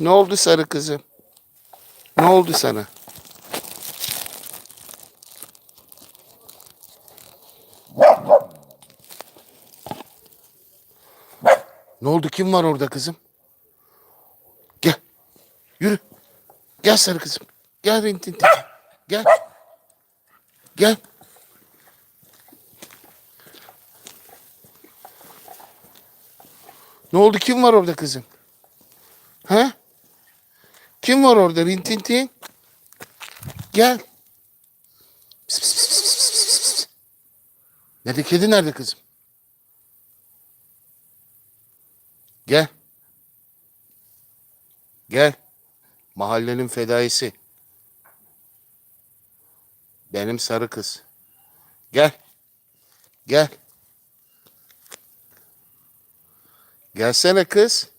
Ne oldu sarı kızım? Ne oldu sana? Ne oldu? Kim var orada kızım? Gel. Yürü. Gel sarı kızım. Gel Rintintin. Gel. Gel. Ne oldu? Kim var orada kızım? Kim var orada? Rintintin. Gel. Pıs, pıs, pıs, pıs, pıs, pıs, pıs. Nerede kedi nerede kızım? Gel. Gel. Mahallenin fedaisi. Benim sarı kız. Gel. Gel. Gelsene kız.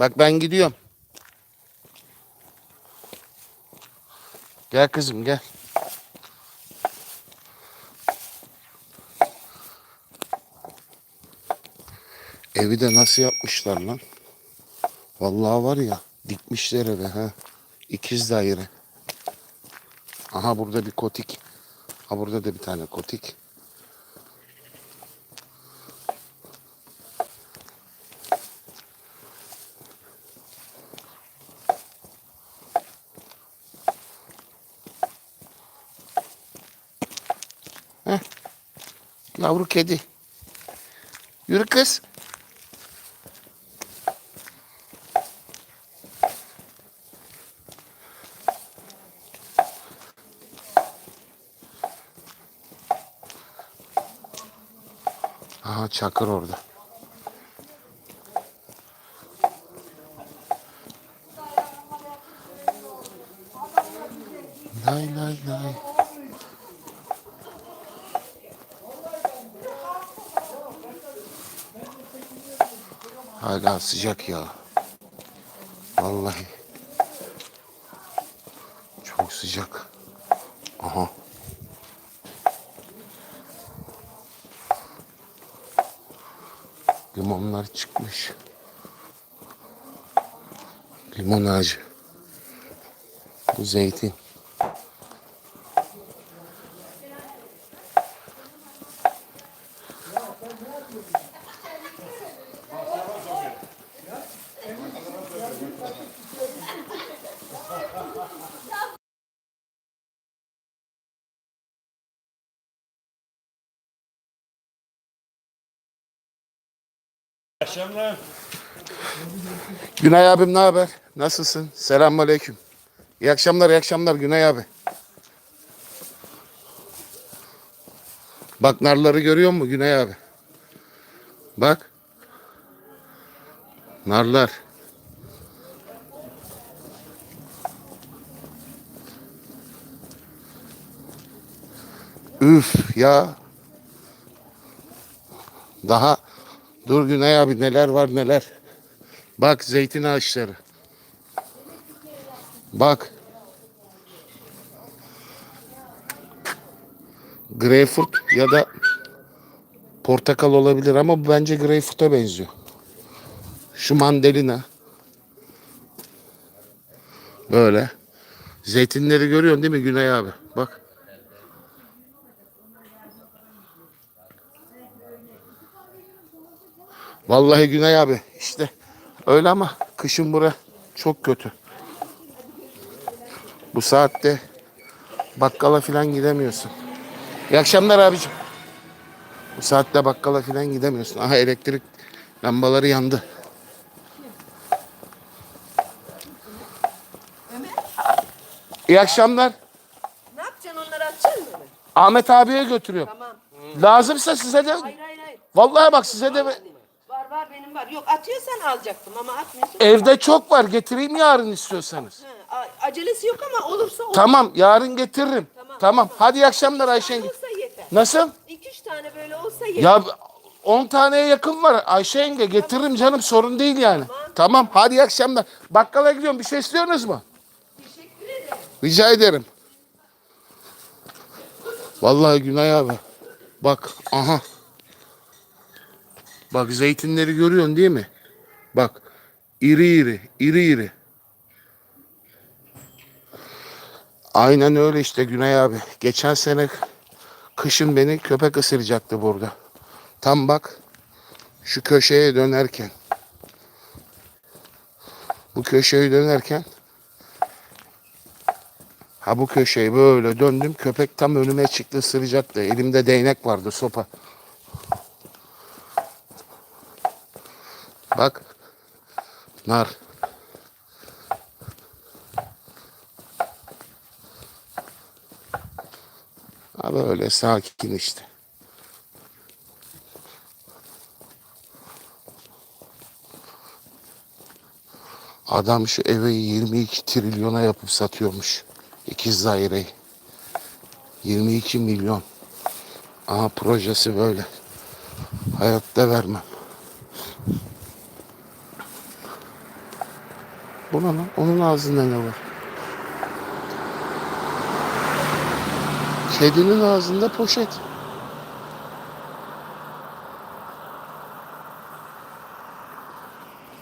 Bak ben gidiyorum. Gel kızım gel. Evi de nasıl yapmışlar lan? Vallahi var ya dikmişler eve ha. İkiz daire. Aha burada bir kotik. Ha burada da bir tane kotik. Yavru kedi. Yürü kız. Aha çakır orada. Lay lay lay. Hala sıcak ya. Vallahi. Çok sıcak. Aha. Limonlar çıkmış. Limon ağacı. Bu zeytin. Akşamlar. Günay abim ne haber? Nasılsın? Selamünaleyküm. İyi akşamlar, iyi akşamlar Günay abi. Bak narları görüyor musun Günay abi? Bak. Narlar. Üf ya. Daha dur Günay abi neler var neler. Bak zeytin ağaçları. Bak. Greyfurt ya da portakal olabilir ama bu bence greyfurt'a benziyor. Şu mandalina. Böyle. Zeytinleri görüyorsun değil mi Güney abi? Bak. Vallahi Güney abi işte öyle ama kışın bura çok kötü. Bu saatte bakkala falan gidemiyorsun. İyi akşamlar abicim. Bu saatte bakkala falan gidemiyorsun. Aha elektrik lambaları yandı. İyi akşamlar. Ne yapacaksın onları atacaksın mı? Ahmet abiye götürüyorum. Tamam. Lazımsa size de Hayır hayır hayır. vallahi bak size de Var. Yok atıyorsan alacaktım ama atmıyorsun. evde çok var. Getireyim yarın istiyorsanız. Ha, a- acelesi yok ama olursa olur. Tamam yarın getiririm. Tamam. Tamam. Hadi iyi akşamlar Ayşen. Olsa yeter. Nasıl? İki üç tane böyle olsa yeter. Ya 10 taneye yakın var Ayşe yenge. Getiririm canım sorun değil yani. Tamam hadi iyi akşamlar. Bakkala gidiyorum bir şey istiyorsunuz mu? Teşekkür ederim. Rica ederim. Vallahi Günay abi. Bak aha. Bak zeytinleri görüyorsun değil mi? Bak İri iri, iri iri. Aynen öyle işte Güney abi. Geçen sene kışın beni köpek ısıracaktı burada. Tam bak şu köşeye dönerken. Bu köşeyi dönerken ha bu köşeyi böyle döndüm. Köpek tam önüme çıktı ısıracaktı. Elimde değnek vardı sopa. Bak. Nar. Ha böyle sakin işte. Adam şu evi 22 trilyona yapıp satıyormuş. İkiz daireyi. 22 milyon. Aha projesi böyle. Hayatta vermem. Bu lan? Onun ağzında ne var? Kedinin ağzında poşet.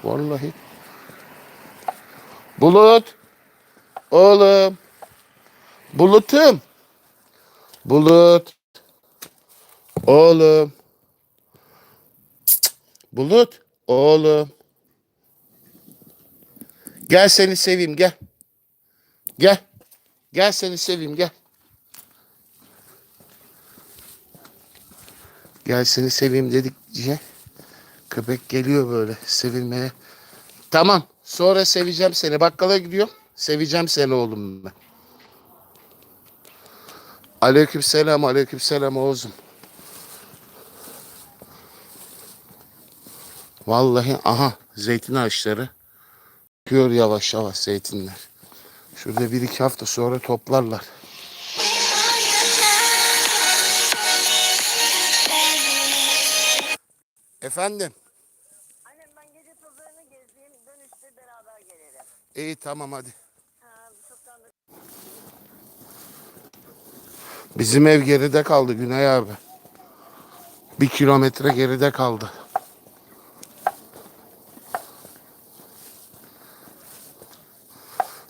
Vallahi. Bulut. Oğlum. Bulutum. Bulut. Oğlum. Bulut. Oğlum. Gel seni seveyim gel. Gel. Gel seni seveyim gel. Gel seni seveyim dedikçe köpek geliyor böyle sevilmeye. Tamam sonra seveceğim seni. Bakkala gidiyorum. Seveceğim seni oğlum ben. Aleyküm selam aleyküm selam Oğuz'um. Vallahi aha zeytin ağaçları. Çıkıyor yavaş yavaş zeytinler. Şurada bir iki hafta sonra toplarlar. Efendim? Annem ben gece pazarını gezeyim, dönüşte beraber gelelim. İyi tamam hadi. Ha, Bizim ev geride kaldı Güney abi. Bir kilometre geride kaldı.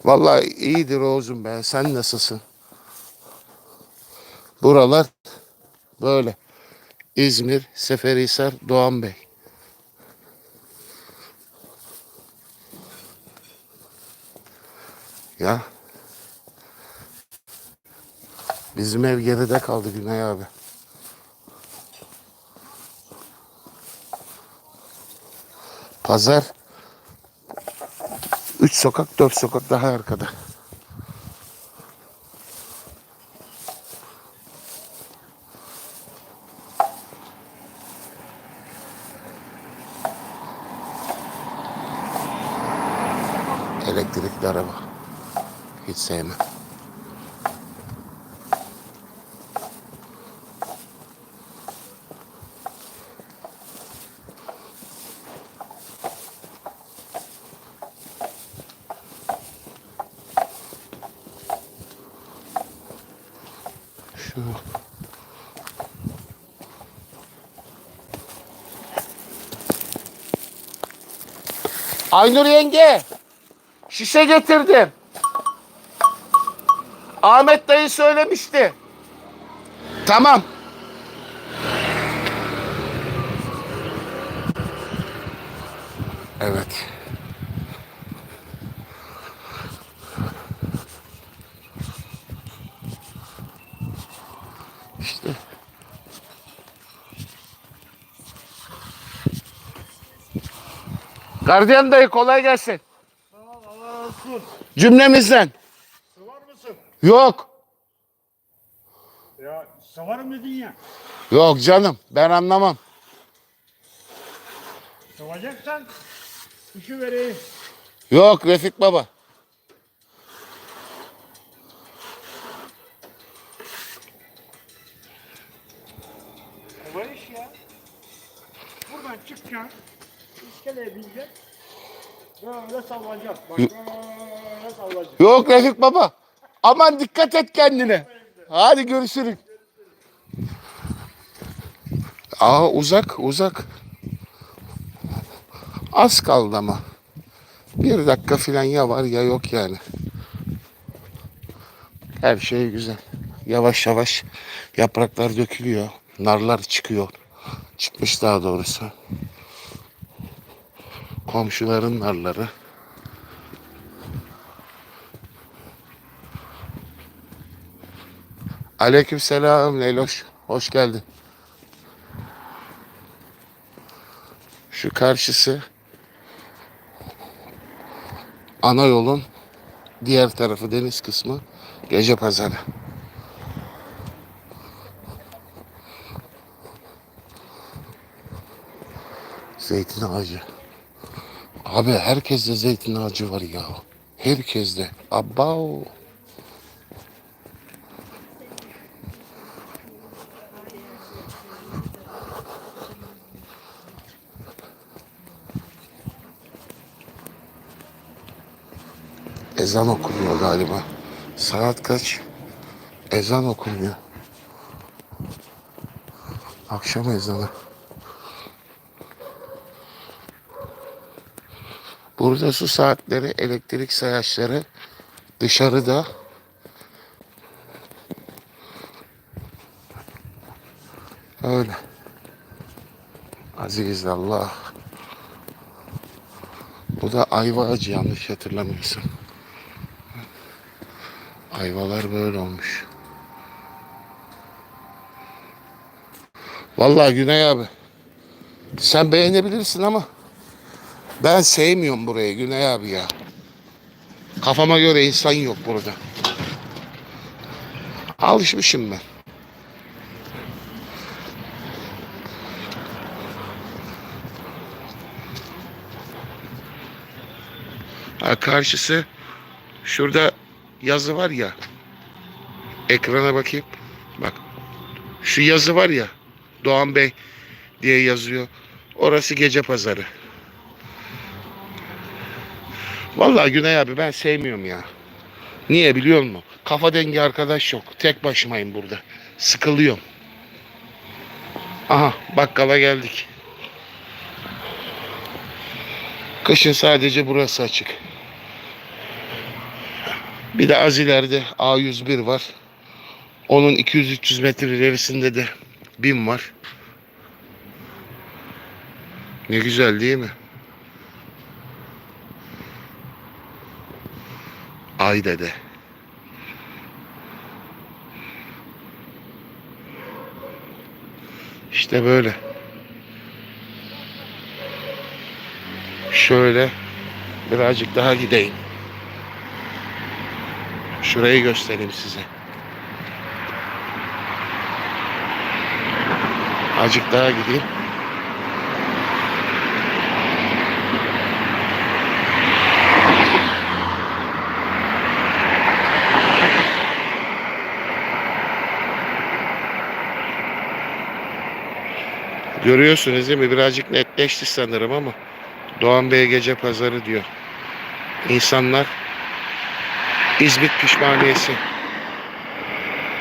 Vallahi iyidir Oğuz'um be. Sen nasılsın? Buralar böyle. İzmir, Seferihisar, Doğan Bey. Ya. Bizim ev geride kaldı Güney abi. Pazar. Üç sokak, dört sokak daha arkada. Elektrikli araba. Hiç sevmem. Şu. Aynur yenge. Şişe getirdim. Ahmet dayı söylemişti. Tamam. Evet. Gardiyan dayı kolay gelsin. Allah razı olsun. Cümlemizden. Sıvar mısın? Yok. Ya sıvarım dedin ya. Yok canım ben anlamam. Sıvacaksan işi vereyim. Yok Refik baba. Kolay iş ya. Buradan çıkacaksın. İskeleye bineceksin. Böyle sallanacak. Bak böyle sallanacak. Yok Refik baba. Aman dikkat et kendine. Hadi görüşürüz. Aa uzak uzak. Az kaldı ama. Bir dakika filan ya var ya yok yani. Her şey güzel. Yavaş yavaş yapraklar dökülüyor. Narlar çıkıyor. Çıkmış daha doğrusu. Komşuların narları. Aleykümselam Leyloş. Hoş geldin. Şu karşısı ana yolun diğer tarafı deniz kısmı gece pazarı. Zeytin ağacı. Abi herkeste zeytin ağacı var ya. Herkeste. Abbao. Ezan okunuyor galiba. Saat kaç? Ezan okunuyor. Akşam ezanı. Burada su saatleri, elektrik sayaçları dışarıda. Öyle. Aziz Allah. Bu da ayva ağacı yanlış hatırlamıyorsam. Ayvalar böyle olmuş. Vallahi Güney abi. Sen beğenebilirsin ama ben sevmiyorum burayı Güney abi ya. Kafama göre insan yok burada. Alışmışım ben. Ha, karşısı şurada yazı var ya. Ekrana bakayım. Bak. Şu yazı var ya. Doğan Bey diye yazıyor. Orası gece pazarı. Vallahi Güney abi ben sevmiyorum ya. Niye biliyor musun? Kafa dengi arkadaş yok. Tek başımayım burada. Sıkılıyorum. Aha bakkala geldik. Kışın sadece burası açık. Bir de az ileride A101 var. Onun 200-300 metre ilerisinde de BİM var. Ne güzel değil mi? Ayde'de. İşte böyle. Şöyle birazcık daha gideyim. Şurayı göstereyim size. Azıcık daha gideyim. Görüyorsunuz değil mi? Birazcık netleşti sanırım ama Doğan Bey gece pazarı diyor. İnsanlar İzmit Pişmaniyesi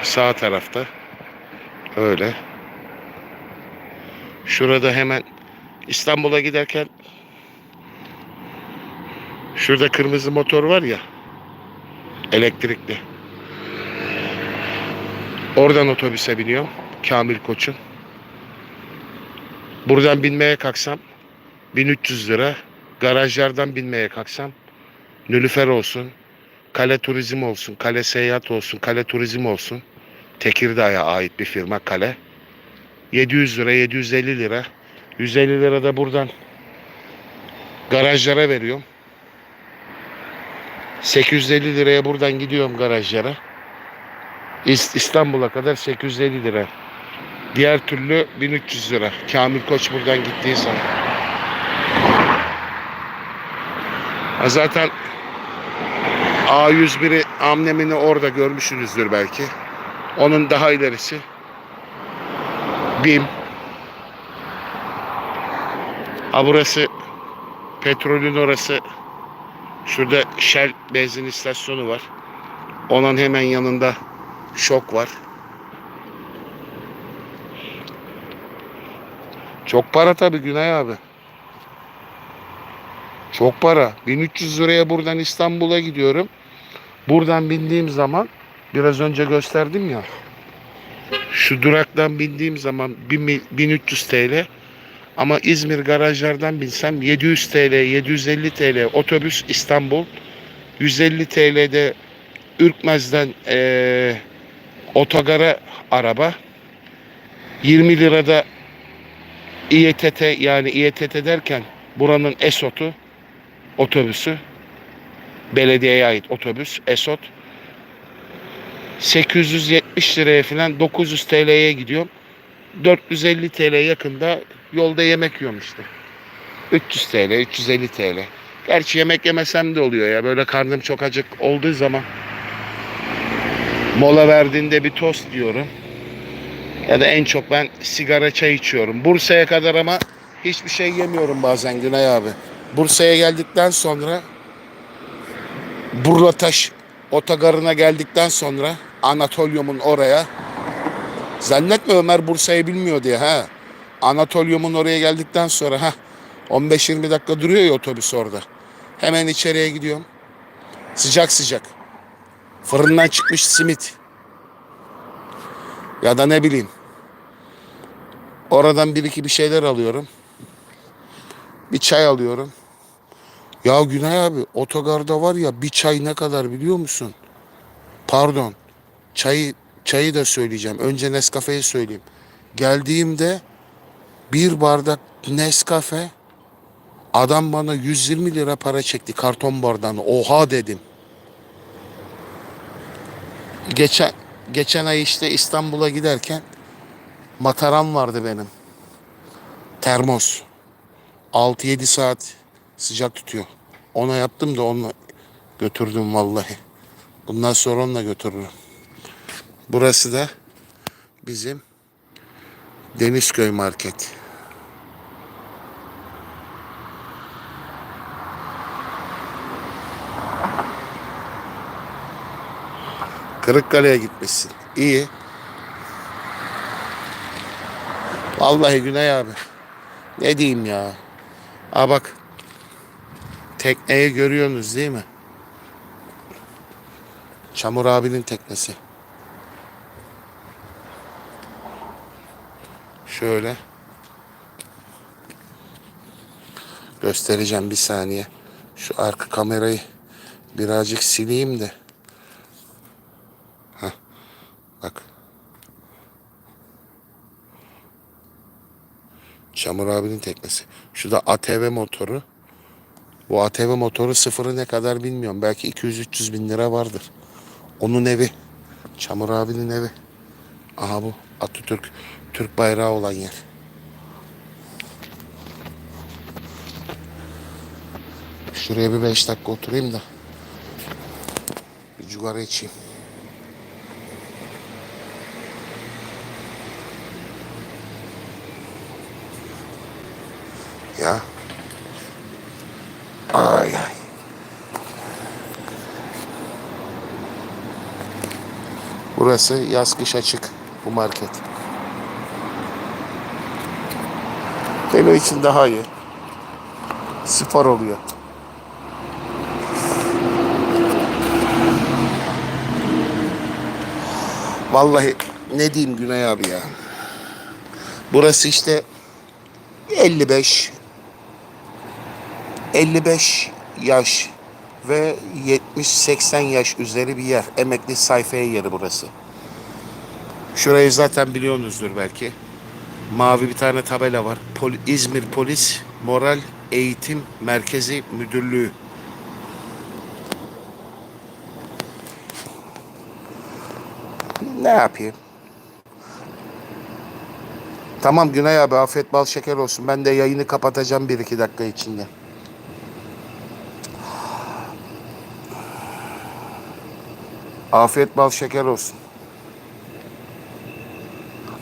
sağ tarafta. Öyle. Şurada hemen İstanbul'a giderken şurada kırmızı motor var ya elektrikli. Oradan otobüse biniyorum. Kamil Koç'un. Buradan binmeye kalksam 1300 lira. Garajlardan binmeye kalksam Nülüfer olsun, Kale Turizm olsun, Kale Seyahat olsun, Kale Turizm olsun. Tekirdağ'a ait bir firma Kale. 700 lira, 750 lira. 150 lira da buradan garajlara veriyorum. 850 liraya buradan gidiyorum garajlara. İst- İstanbul'a kadar 850 lira. Diğer türlü 1300 lira. Kamil Koç buradan gittiği zaman. Ha zaten A101'i amnemini orada görmüşsünüzdür belki. Onun daha ilerisi BİM. Ha burası petrolün orası. Şurada Shell benzin istasyonu var. Onun hemen yanında şok var. Çok para tabii Günay abi. Çok para. 1300 liraya buradan İstanbul'a gidiyorum. Buradan bindiğim zaman biraz önce gösterdim ya. Şu duraktan bindiğim zaman 1000 1300 TL. Ama İzmir garajlardan binsem 700 TL, 750 TL otobüs İstanbul. 150 TL'de Ürkmez'den eee otogara araba. 20 lirada İETT yani İETT derken buranın ESOT'u otobüsü belediyeye ait otobüs ESOT 870 liraya falan 900 TL'ye gidiyorum. 450 TL yakında yolda yemek yiyorum işte. 300 TL, 350 TL. Gerçi yemek yemesem de oluyor ya. Böyle karnım çok acık olduğu zaman mola verdiğinde bir tost diyorum. Ya da en çok ben sigara çay içiyorum. Bursa'ya kadar ama hiçbir şey yemiyorum bazen Günay abi. Bursa'ya geldikten sonra Burlataş otogarına geldikten sonra Anatolyum'un oraya zannetme Ömer Bursa'yı bilmiyor diye ha. Anatolyum'un oraya geldikten sonra ha 15-20 dakika duruyor ya otobüs orada. Hemen içeriye gidiyorum. Sıcak sıcak. Fırından çıkmış simit. Ya da ne bileyim. Oradan bir iki bir şeyler alıyorum. Bir çay alıyorum. Ya Günay abi otogarda var ya bir çay ne kadar biliyor musun? Pardon. Çayı çayı da söyleyeceğim. Önce Nescafe'yi söyleyeyim. Geldiğimde bir bardak Nescafe adam bana 120 lira para çekti karton bardağını. Oha dedim. Geçen geçen ay işte İstanbul'a giderken mataram vardı benim. Termos. 6-7 saat sıcak tutuyor. Ona yaptım da onunla götürdüm vallahi. Bundan sonra onunla götürürüm. Burası da bizim Denizköy Market. Kırıkkale'ye gitmişsin. İyi. Vallahi Güney abi. Ne diyeyim ya. Aa bak. Tekneyi görüyorsunuz değil mi? Çamur abinin teknesi. Şöyle. Göstereceğim bir saniye. Şu arka kamerayı birazcık sileyim de. Heh. Bak. Çamur abinin teknesi. Şu da ATV motoru. Bu ATV motoru sıfırı ne kadar bilmiyorum. Belki 200-300 bin lira vardır. Onun evi. Çamur abinin evi. Aha bu Atatürk Türk bayrağı olan yer. Şuraya bir beş dakika oturayım da bir cigara içeyim. Ya. Ay ay. Burası yaz kış açık bu market. Benim için daha iyi. Spor oluyor. Vallahi ne diyeyim Güney abi ya. Burası işte 55 55 yaş ve 70-80 yaş üzeri bir yer. Emekli sayfaya yeri burası. Şurayı zaten biliyorsunuzdur belki. Mavi bir tane tabela var. Pol- İzmir Polis Moral Eğitim Merkezi Müdürlüğü. Ne yapayım? Tamam Günay abi afiyet bal şeker olsun. Ben de yayını kapatacağım bir iki dakika içinde. Afiyet bal şeker olsun.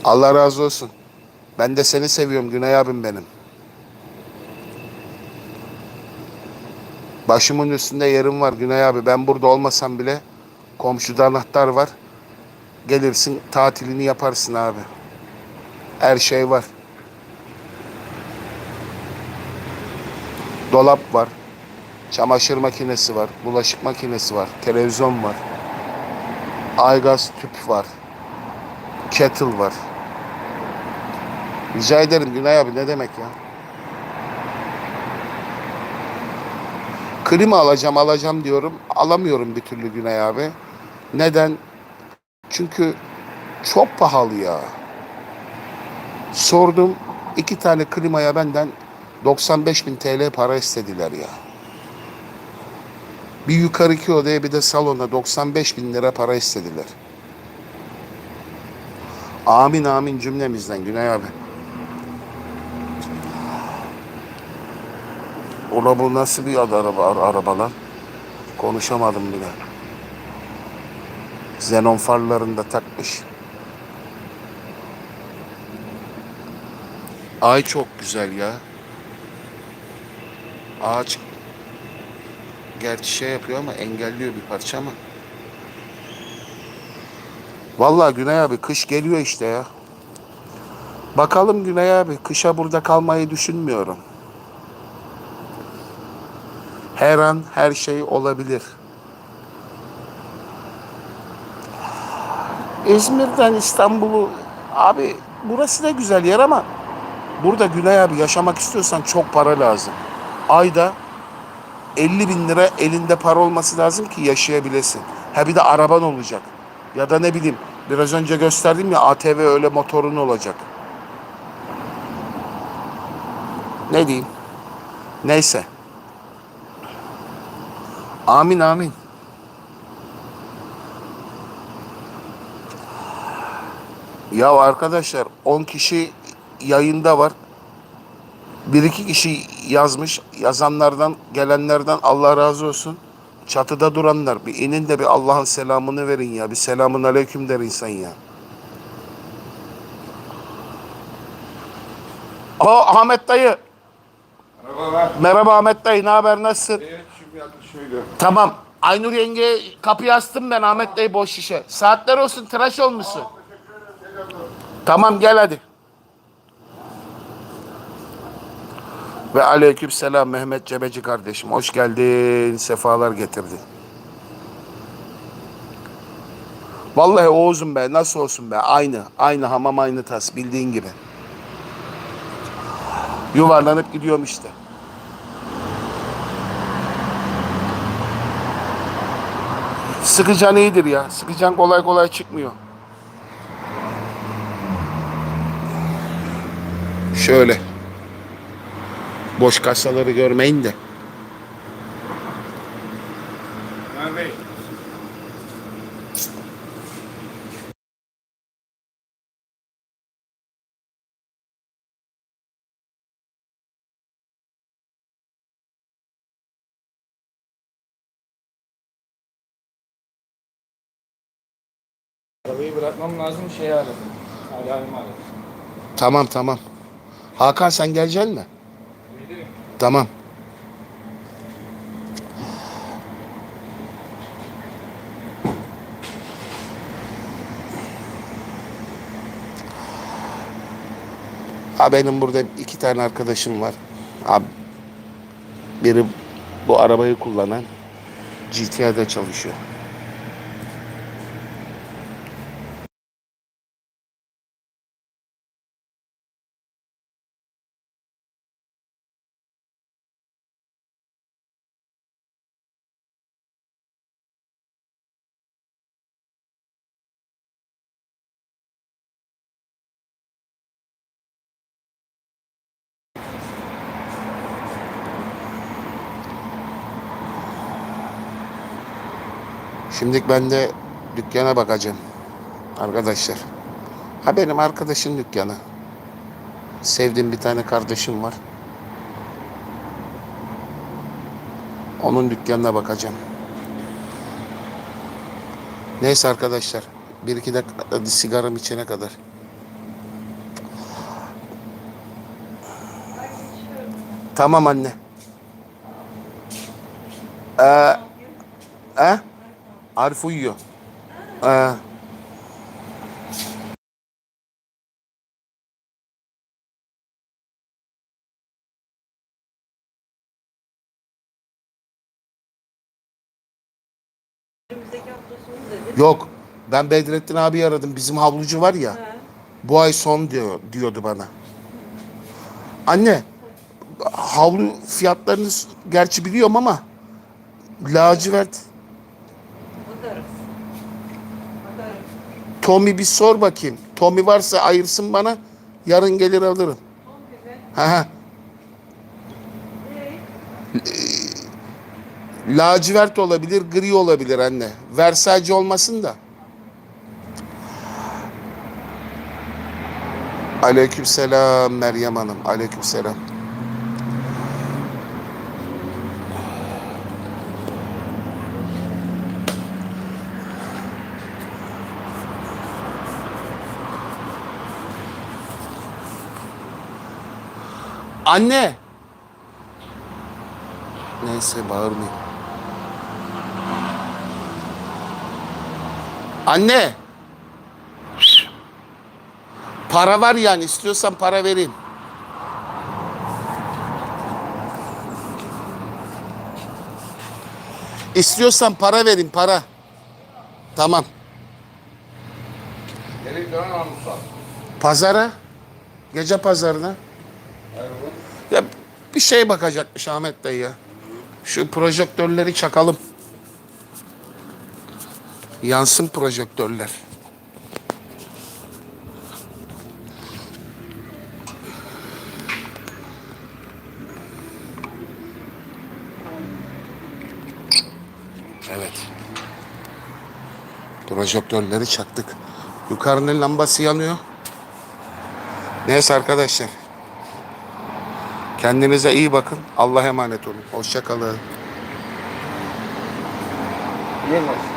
Allah razı olsun. Ben de seni seviyorum Günay abim benim. Başımın üstünde yerim var Günay abi. Ben burada olmasam bile komşuda anahtar var. Gelirsin tatilini yaparsın abi. Her şey var. Dolap var. Çamaşır makinesi var, bulaşık makinesi var, televizyon var. Aygaz tüp var. Kettle var. Rica ederim Günay abi ne demek ya? Klima alacağım alacağım diyorum. Alamıyorum bir türlü Günay abi. Neden? Çünkü çok pahalı ya. Sordum iki tane klimaya benden 95 bin TL para istediler ya. Bir yukarıki odaya bir de salona 95 bin lira para istediler. Amin amin cümlemizden Günay abi. Ola bu nasıl bir adı araba, ara- araba lan? Konuşamadım bile. Xenon farlarını da takmış. Ay çok güzel ya. Ağaç gerçi şey yapıyor ama engelliyor bir parça ama. Vallahi Güney abi kış geliyor işte ya. Bakalım Güney abi kışa burada kalmayı düşünmüyorum. Her an her şey olabilir. İzmir'den İstanbul'u abi burası da güzel yer ama burada Güney abi yaşamak istiyorsan çok para lazım. Ayda 50 bin lira elinde para olması lazım ki yaşayabilesin. Ha bir de araban olacak. Ya da ne bileyim biraz önce gösterdim ya ATV öyle motorun olacak. Ne diyeyim? Neyse. Amin amin. Ya arkadaşlar 10 kişi yayında var. Bir iki kişi yazmış. Yazanlardan, gelenlerden Allah razı olsun. Çatıda duranlar bir inin de bir Allah'ın selamını verin ya. Bir selamun aleyküm der insan ya. O Ahmet dayı. Merhabalar. Merhaba Ahmet dayı. Ne haber? Nasılsın? Evet, şöyle. Tamam. Aynur yenge kapıyı astım ben Ahmet dayı boş şişe. Saatler olsun tıraş olmuşsun. Tamam gel hadi. Ve aleyküm selam Mehmet Cebeci kardeşim. Hoş geldin. Sefalar getirdin. Vallahi Oğuz'um be. Nasıl olsun be. Aynı. Aynı hamam aynı tas. Bildiğin gibi. Yuvarlanıp gidiyorum işte. Sıkıcan iyidir ya. Sıkıcan kolay kolay çıkmıyor. Şöyle. Boş kasaları görmeyin de. Arabayı bırakmam lazım şey aradım. Alarmı aradım. Tamam tamam. Hakan sen geleceksin mi? Tamam. Ha benim burada iki tane arkadaşım var. Abi biri bu arabayı kullanan GTA'da çalışıyor. Şimdi ben de dükkana bakacağım. Arkadaşlar. Ha benim arkadaşın dükkanı. Sevdiğim bir tane kardeşim var. Onun dükkanına bakacağım. Neyse arkadaşlar. Bir iki dakika sigaram içene kadar. Tamam anne. Ee? Arif uyuyor. Ee. Yok. Ben Bedrettin abi aradım. Bizim havlucu var ya. Ha. Bu ay son diyor diyordu bana. Anne, havlu fiyatlarını gerçi biliyorum ama lacivert Tommy bir sor bakayım. Tommy varsa ayırsın bana. Yarın gelir alırım. Ha ha. Lacivert olabilir, gri olabilir anne. Versace olmasın da. Aleykümselam Meryem Hanım. Aleykümselam. Anne. Neyse bağırmayayım. Anne. Para var yani istiyorsan para vereyim. İstiyorsan para verin para. Tamam. Pazara. Gece pazarına. Ya bir şey bakacakmış Ahmet dayı ya. Şu projektörleri çakalım. Yansın projektörler. Evet. Projektörleri çaktık. Yukarının lambası yanıyor. Neyse arkadaşlar. Kendinize iyi bakın. Allah'a emanet olun. Hoşça kalın. Yemez.